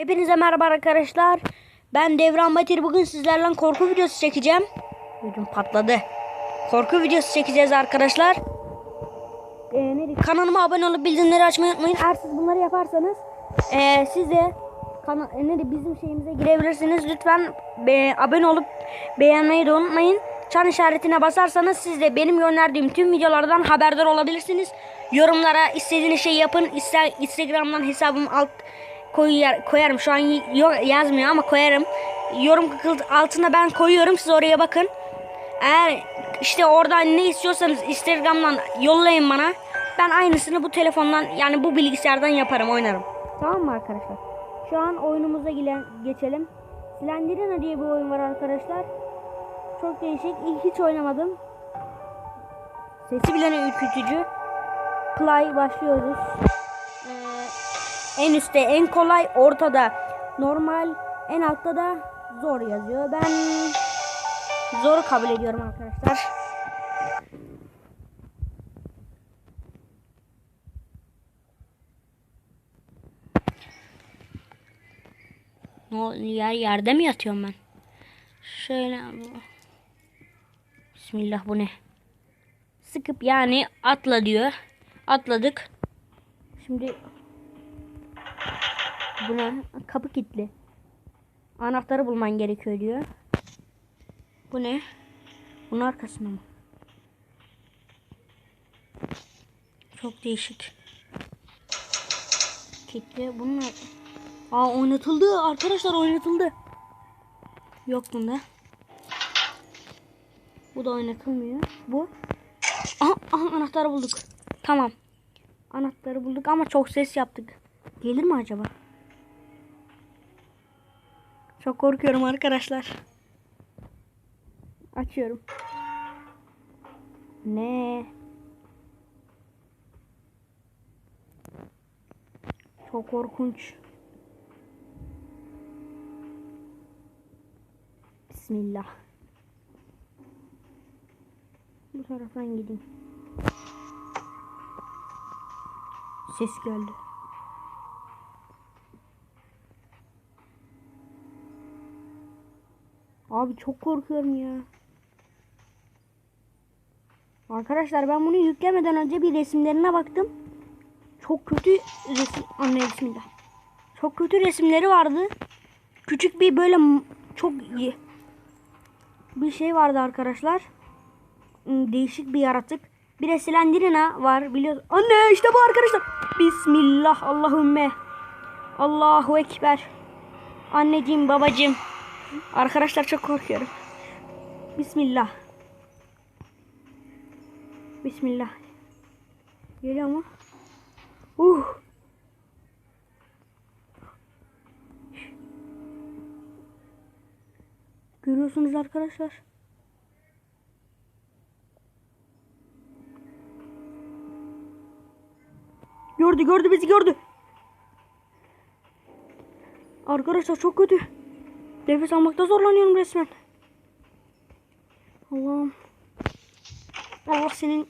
Hepinize merhaba arkadaşlar. Ben Devran Batir. Bugün sizlerle korku videosu çekeceğim. Bugün patladı. Korku videosu çekeceğiz arkadaşlar. Ee, neydi? Kanalıma abone olup bildirimleri açmayı unutmayın. Eğer siz bunları yaparsanız ee, siz de kana- e, neydi? bizim şeyimize girebilirsiniz. Lütfen be- abone olup beğenmeyi de unutmayın. Çan işaretine basarsanız siz de benim gönderdiğim tüm videolardan haberdar olabilirsiniz. Yorumlara istediğiniz şeyi yapın. İster Instagram'dan hesabım alt koyar, koyarım. Şu an yazmıyor ama koyarım. Yorum altına ben koyuyorum. Siz oraya bakın. Eğer işte oradan ne istiyorsanız Instagram'dan yollayın bana. Ben aynısını bu telefondan yani bu bilgisayardan yaparım oynarım. Tamam mı arkadaşlar? Şu an oyunumuza gile- geçelim. Slenderina diye bir oyun var arkadaşlar. Çok değişik. İlk hiç oynamadım. Sesi bile ürkütücü. Play başlıyoruz. En üstte en kolay, ortada normal, en altta da zor yazıyor. Ben zoru kabul ediyorum arkadaşlar. Yer yerde mi yatıyorum ben? Şöyle Bismillah bu ne? Sıkıp yani atla diyor. Atladık. Şimdi bu ne? Kapı kilitli. Anahtarı bulman gerekiyor diyor. Bu ne? Bunun arkasında mı? Çok değişik. Kilitli. Bunun Aa oynatıldı arkadaşlar oynatıldı. Yok bunda. Bu da oynatılmıyor. Bu. Aha, aha anahtarı bulduk. Tamam. Anahtarı bulduk ama çok ses yaptık. Gelir mi acaba? Çok korkuyorum arkadaşlar. Açıyorum. Ne? Çok korkunç. Bismillah. Bu taraftan gideyim. Ses geldi. Abi çok korkuyorum ya. Arkadaşlar ben bunu yüklemeden önce bir resimlerine baktım. Çok kötü resim... Anne bismillah. Çok kötü resimleri vardı. Küçük bir böyle çok iyi bir şey vardı arkadaşlar. Hmm, Değişik bir yaratık. Bir de Slenderina var biliyorsun. Anne işte bu arkadaşlar. Bismillah Allahümme. Allahu Ekber. Anneciğim babacığım. Arkadaşlar çok korkuyorum. Bismillah. Bismillah. Geliyor mu? Uh. Görüyorsunuz arkadaşlar. Gördü gördü bizi gördü. Arkadaşlar çok kötü. Nefes almakta zorlanıyorum resmen. Allah'ım. Allah senin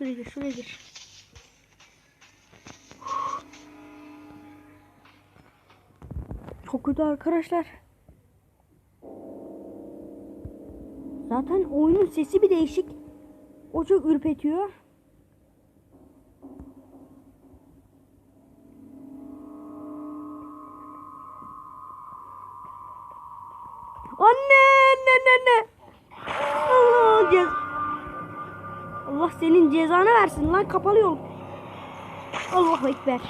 Şuraya gir, şuraya gir. Çok kötü arkadaşlar. Zaten oyunun sesi bir değişik. O çok ürpetiyor. Anne, anne, anne, anne. Allah, cez Allah senin cezanı versin lan kapalı yol. Allahu Ekber.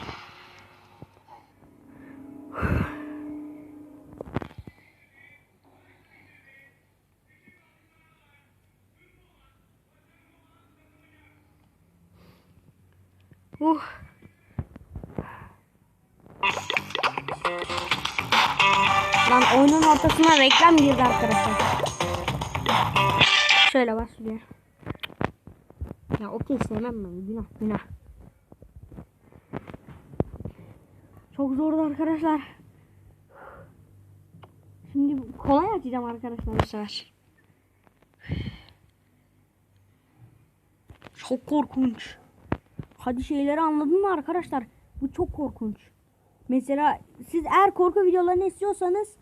Uh. Lan oyunun ortasına reklam girdi arkadaşlar. Şöyle başlıyor. Ya okey sevmem ben. Günah günah. Çok zordu arkadaşlar. Şimdi kolay açacağım arkadaşlar bu. Çok korkunç. hadi şeyleri anladın mı arkadaşlar? Bu çok korkunç. Mesela siz eğer korku videolarını istiyorsanız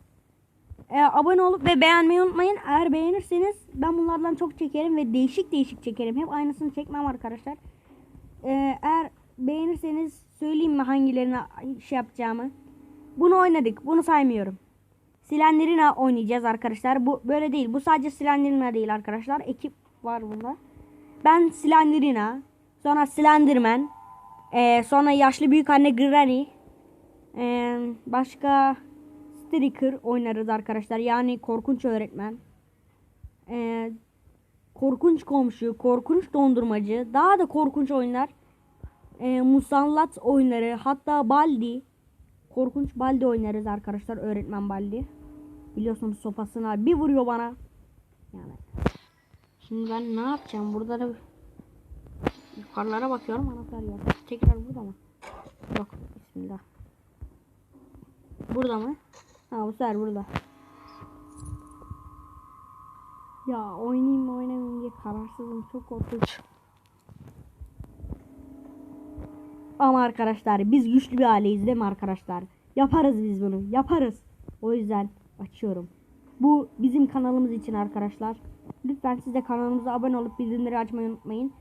e, abone olup ve beğenmeyi unutmayın. Eğer beğenirseniz ben bunlardan çok çekerim ve değişik değişik çekerim. Hep aynısını çekmem arkadaşlar. E, eğer beğenirseniz söyleyeyim mi hangilerini şey yapacağımı. Bunu oynadık. Bunu saymıyorum. Slenderina oynayacağız arkadaşlar. Bu böyle değil. Bu sadece Slenderina değil arkadaşlar. Ekip var bunda. Ben Slenderina, sonra Slenderman, e, sonra yaşlı büyük anne Granny, e, başka Striker oynarız arkadaşlar. Yani korkunç öğretmen. E, korkunç komşu, korkunç dondurmacı, daha da korkunç oyunlar. E, musallat oyunları, hatta Baldi. Korkunç Baldi oynarız arkadaşlar. Öğretmen Baldi. Biliyorsunuz sopasına bir vuruyor bana. Yani. Şimdi ben ne yapacağım? Burada da yukarılara bakıyorum anahtar yok. Tekrar burada mı? Yok. Bismillah. Burada mı? Ha bu sefer burada. Ya oynayayım mı oynamayayım diye kararsızım. Çok korkunç. Ama arkadaşlar biz güçlü bir aileyiz değil mi arkadaşlar? Yaparız biz bunu. Yaparız. O yüzden açıyorum. Bu bizim kanalımız için arkadaşlar. Lütfen siz de kanalımıza abone olup bildirimleri açmayı unutmayın.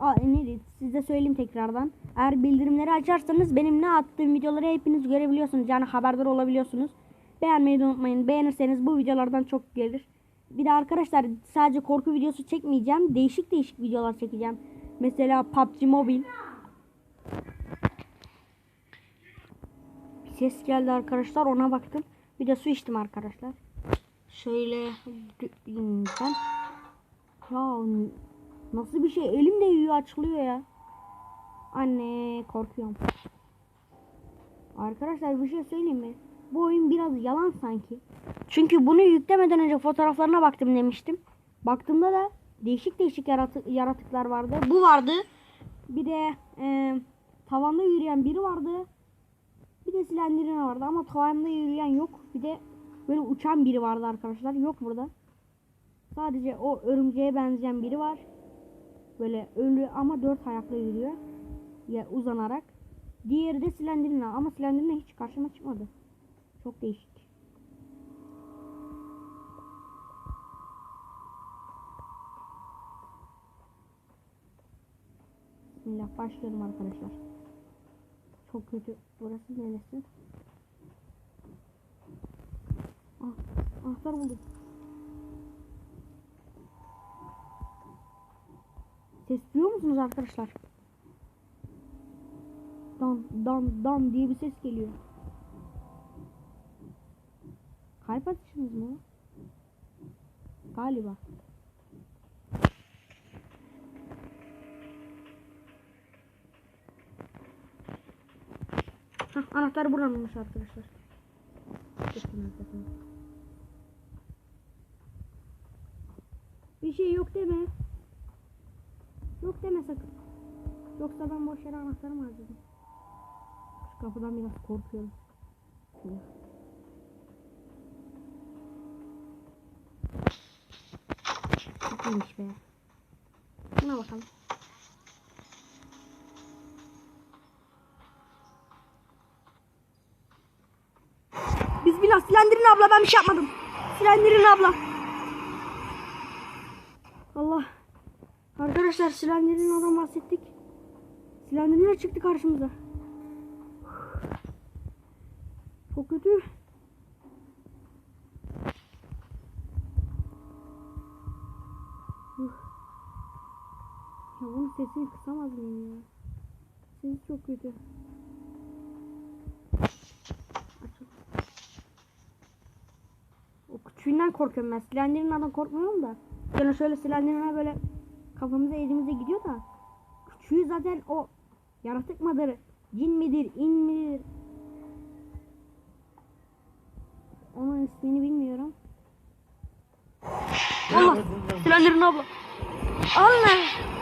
Aa, ne size söyleyeyim tekrardan. Eğer bildirimleri açarsanız benim ne attığım videoları hepiniz görebiliyorsunuz. Yani haberdar olabiliyorsunuz. Beğenmeyi de unutmayın. Beğenirseniz bu videolardan çok gelir. Bir de arkadaşlar sadece korku videosu çekmeyeceğim. Değişik değişik videolar çekeceğim. Mesela PUBG Mobile. Ses geldi arkadaşlar ona baktım. Bir de su içtim arkadaşlar. Şöyle ben ya nasıl bir şey elim de yiyor açılıyor ya. Anne korkuyorum. Arkadaşlar bir şey söyleyeyim mi? Bu oyun biraz yalan sanki. Çünkü bunu yüklemeden önce fotoğraflarına baktım demiştim. Baktığımda da değişik değişik yaratık, yaratıklar vardı. Bu vardı. Bir de e, tavanda yürüyen biri vardı. Bir de silendirine vardı ama tavanda yürüyen yok. Bir de böyle uçan biri vardı arkadaşlar. Yok burada. Sadece o örümceğe benzeyen biri var. Böyle ölü ama dört ayakla yürüyor. Ya uzanarak. Diğeri de silendirina ama silendirina hiç karşıma çıkmadı. Çok değişik. Bismillah başlıyorum arkadaşlar. Çok kötü. Burası neresi? Ah, anahtar buldum. Ses duyuyor musunuz arkadaşlar? Dan dan dan diye bir ses geliyor. Kalp atışınız mı? Galiba. Hah, anahtar buranınmış arkadaşlar. Bir şey yok deme. Yok deme sakın. Yoksa ben boş yere anahtarımı harcadım. Şu kapıdan biraz korkuyorum. Şöyle. İyiymiş be. Buna bakalım. Bismillah silendirin abla ben bir şey yapmadım. Silendirin abla. Allah. Arkadaşlar silendirin adam bahsettik. Silendirin çıktı karşımıza. Çok kötü. Uf. Ya bunun sesini kısamaz mıyım ya? Sesi çok kötü. O küçüğünden korkuyorum ben. Silendirinden korkmuyorum da. Yani şöyle silendirine böyle kafamıza elimize gidiyor da. Küçüğü zaten o yaratık mıdır? Cin midir? in midir? Onun ismini bilmiyorum. Allah! Silendirin abla. Anne!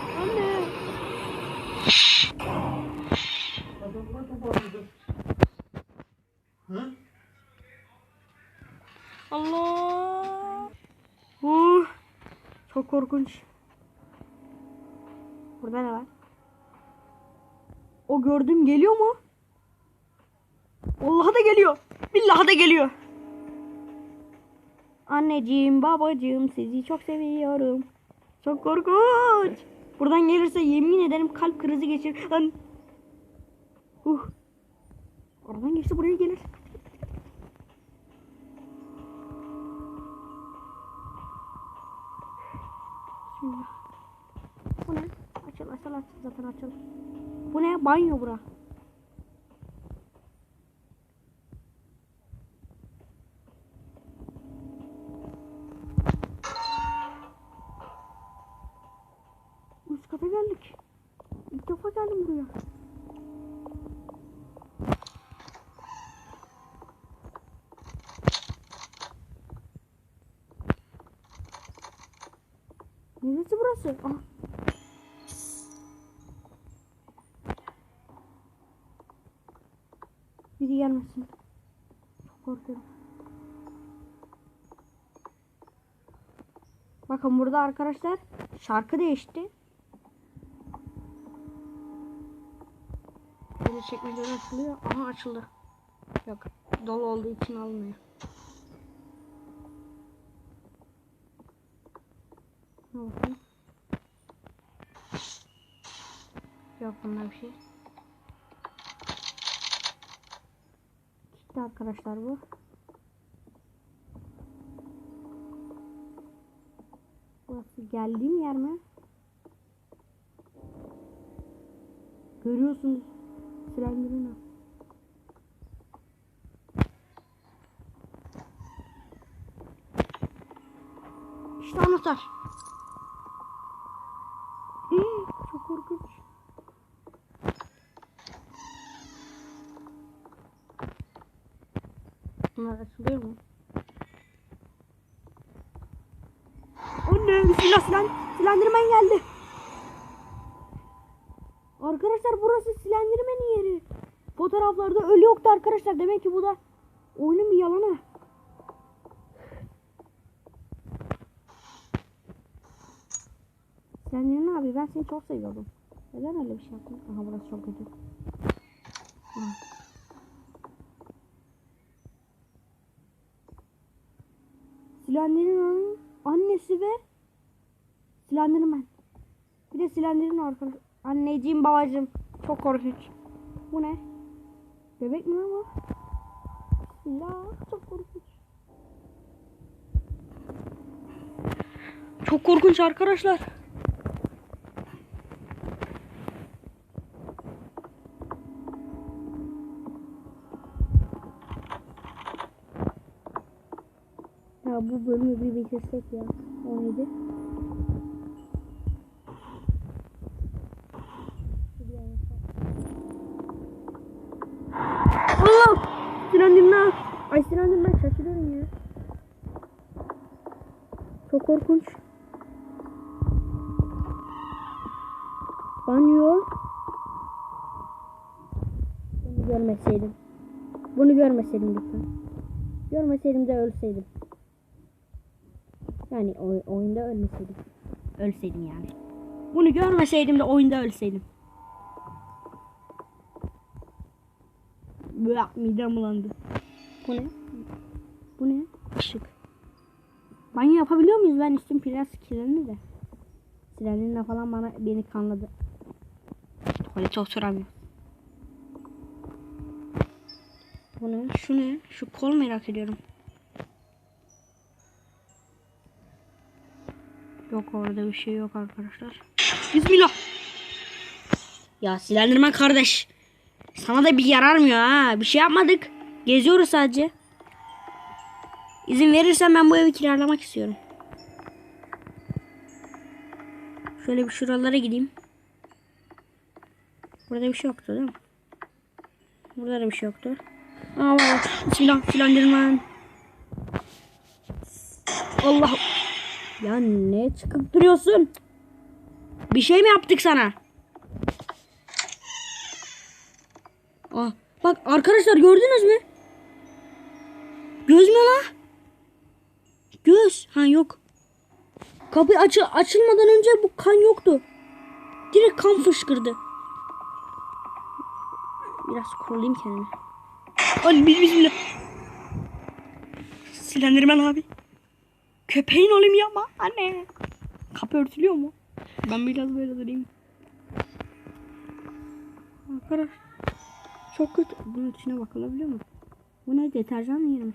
Allah! Uh, çok korkunç. Burada ne var? O gördüğüm geliyor mu? Vallahi da geliyor. Billahi da geliyor. Anneciğim, babacığım sizi çok seviyorum. Çok korkunç. Buradan gelirse yemin ederim kalp krizi geçirir. Lan. Uh. Oradan geçti buraya gelir. Bu ne? Açıl açıl açıl zaten açıl. Bu ne? Banyo bura. Üst kata geldik. İlk defa geldim buraya. Neresi burası? Ah. Biri gelmesin. Çok korkuyorum. Bakın burada arkadaşlar şarkı değişti. Çekmeceden açılıyor. Aha açıldı. Yok. Dolu olduğu için almıyor. Ne bakayım. Yok bunda bir şey. Gitti arkadaşlar bu. Burası geldiğim yer mi? Görüyorsunuz. Sirendirina. İşte anahtar. Hii, Çok korkunç. Bunlar açılıyor mu? Anne bismillah silen, silendirmen geldi. Arkadaşlar burası silendirmenin yeri. Fotoğraflarda ölü yoktu arkadaşlar. Demek ki bu da oyunun bir yalanı. Silendirmen abi ben seni çok seviyordum. Neden öyle bir şey yaptın? Aha burası çok kötü. Aha. Silendirmen'in annesi ve Silendirmen. Bir de Silendirmen arkadaş. Anneciğim babacığım. Çok korkunç. Bu ne? Bebek mi bu? Bismillah. Çok korkunç. Çok korkunç arkadaşlar. Ya bu bölümü bir bitirsek ya. O neydi? Allah! Silendirme. Ay silendirme şaşırıyorum ya. Çok korkunç. Banyo. Bunu görmeseydim. Bunu görmeseydim lütfen. Görmeseydim de ölseydim. Yani oy- oyunda ölmeseydim. Ölseydim yani. Bunu görmeseydim de oyunda ölseydim. Bırak midem bulandı. Bu ne? Bu ne? Işık. Banyo yapabiliyor muyuz? Ben üstüm biraz kirlendi de. Sirenlerine falan bana beni kanladı. Tuvalete oturamıyorum. Bu ne? Şu ne? Şu kol merak ediyorum. Yok orada bir şey yok arkadaşlar. Bismillah. Ya silendirmen kardeş. Sana da bir yararmıyor ha. Bir şey yapmadık. Geziyoruz sadece. İzin verirsen ben bu evi kiralamak istiyorum. Şöyle bir şuralara gideyim. Burada bir şey yoktu değil mi? Burada da bir şey yoktu. Aa var. Bismillah silendirmen. Allah. Ya ne çıkıp duruyorsun? Bir şey mi yaptık sana? Aa, bak arkadaşlar gördünüz mü? Göz mü la? Göz. Ha yok. Kapı açı açılmadan önce bu kan yoktu. Direkt kan fışkırdı. Biraz korulayım kendimi. Hadi biz bismillah. Silendirmen abi. Köpeğin olayım ya ama anne. Kapı örtülüyor mu? Ben biraz böyle durayım. Arkadaş. Çok kötü. Bunun içine bakılabiliyor mu? Bu ne? Deterjan mı yerim?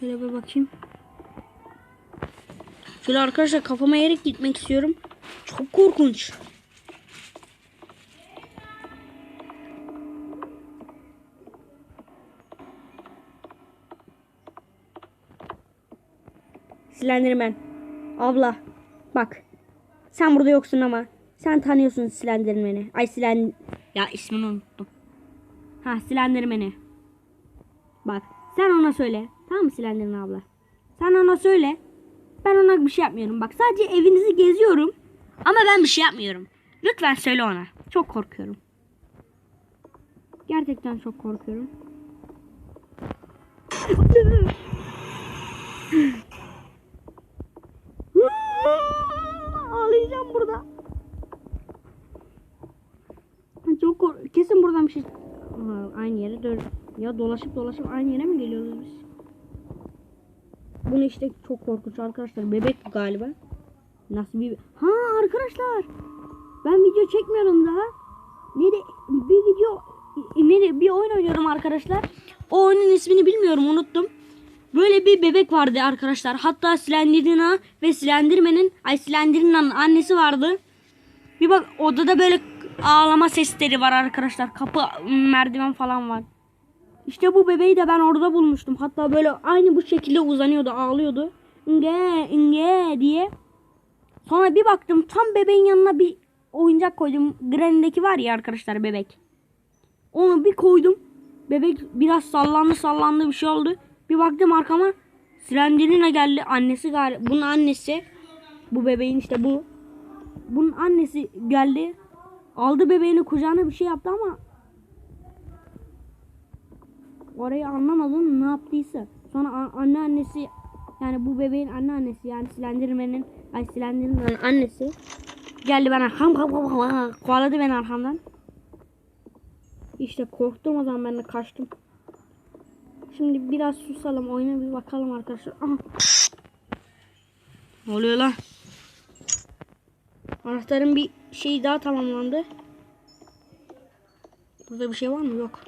Şöyle bir bakayım. Şöyle arkadaşlar kafama eğerek gitmek istiyorum. Çok korkunç. Slenderman. Abla. Bak. Sen burada yoksun ama. Sen tanıyorsun Slenderman'i. Ay Slend... Ya ismini unuttum. Ha Slenderman'i. Bak. Sen ona söyle. Tamam mı Slenderman abla? Sen ona söyle. Ben ona bir şey yapmıyorum. Bak sadece evinizi geziyorum. Ama ben bir şey yapmıyorum. Lütfen söyle ona. Çok korkuyorum. Gerçekten çok korkuyorum. Ağlayacağım burada. Çok kork kesin buradan bir şey Aha, aynı yere dön. Ya dolaşıp dolaşıp aynı yere mi geliyoruz biz? Bunu işte çok korkunç arkadaşlar. Bebek galiba. Nasıl bir... Ha arkadaşlar. Ben video çekmiyorum daha. Ne de bir video ne de bir oyun oynuyorum arkadaşlar. O oyunun ismini bilmiyorum unuttum. Böyle bir bebek vardı arkadaşlar. Hatta Slenderina ve Slenderman'in ay Slenderina'nın annesi vardı. Bir bak odada böyle ağlama sesleri var arkadaşlar. Kapı merdiven falan var. İşte bu bebeği de ben orada bulmuştum. Hatta böyle aynı bu şekilde uzanıyordu, ağlıyordu. İnge, inge diye. Sonra bir baktım tam bebeğin yanına bir oyuncak koydum. Granny'deki var ya arkadaşlar bebek. Onu bir koydum. Bebek biraz sallandı sallandı bir şey oldu. Bir baktım arkama Slenderina geldi. Annesi galiba. Bunun annesi. Bu bebeğin işte bu. Bunun annesi geldi. Aldı bebeğini kucağına bir şey yaptı ama orayı anlamadım ne yaptıysa. Sonra anneannesi yani bu bebeğin anneannesi yani Slenderman'in ay Slenderman'in annesi geldi bana ham ham ham ham kovaladı beni arkamdan. İşte korktum o zaman ben de kaçtım. Şimdi biraz susalım oyuna bir bakalım arkadaşlar. Ne oluyor lan? Anahtarın bir şeyi daha tamamlandı. Burada bir şey var mı? Yok.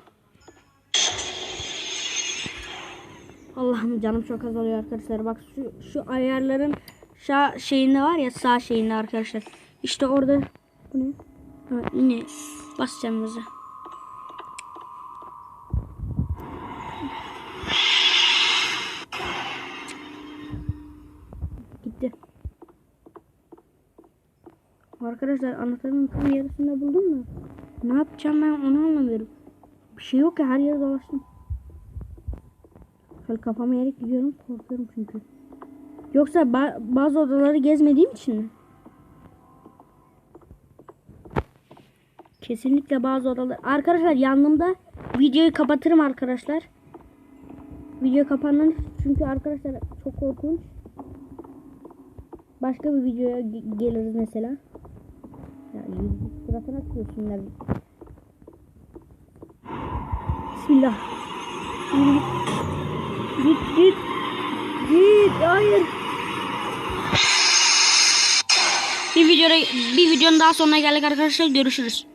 Allah'ım canım çok azalıyor arkadaşlar. Bak şu şu ayarların sağ şeyinde var ya sağ şeyinde arkadaşlar. İşte orada bu ne? Ha, yine basacağım bize. Gitti. Arkadaşlar anahtarın tam yarısında buldum da ne yapacağım ben onu anlamıyorum. Bir şey yok ya her yere dolaştım. Şöyle kafama eğerek gidiyorum korkuyorum çünkü. Yoksa ba- bazı odaları gezmediğim için mi? Kesinlikle bazı odalar. Arkadaşlar yanımda videoyu kapatırım arkadaşlar. Video kapanır çünkü arkadaşlar çok korkunç. Başka bir videoya ge- geliriz mesela. Atıyorsun ya. Bismillah. Git git. Git hayır. Bir videoda bir videonun daha sonuna geldik arkadaşlar. Görüşürüz.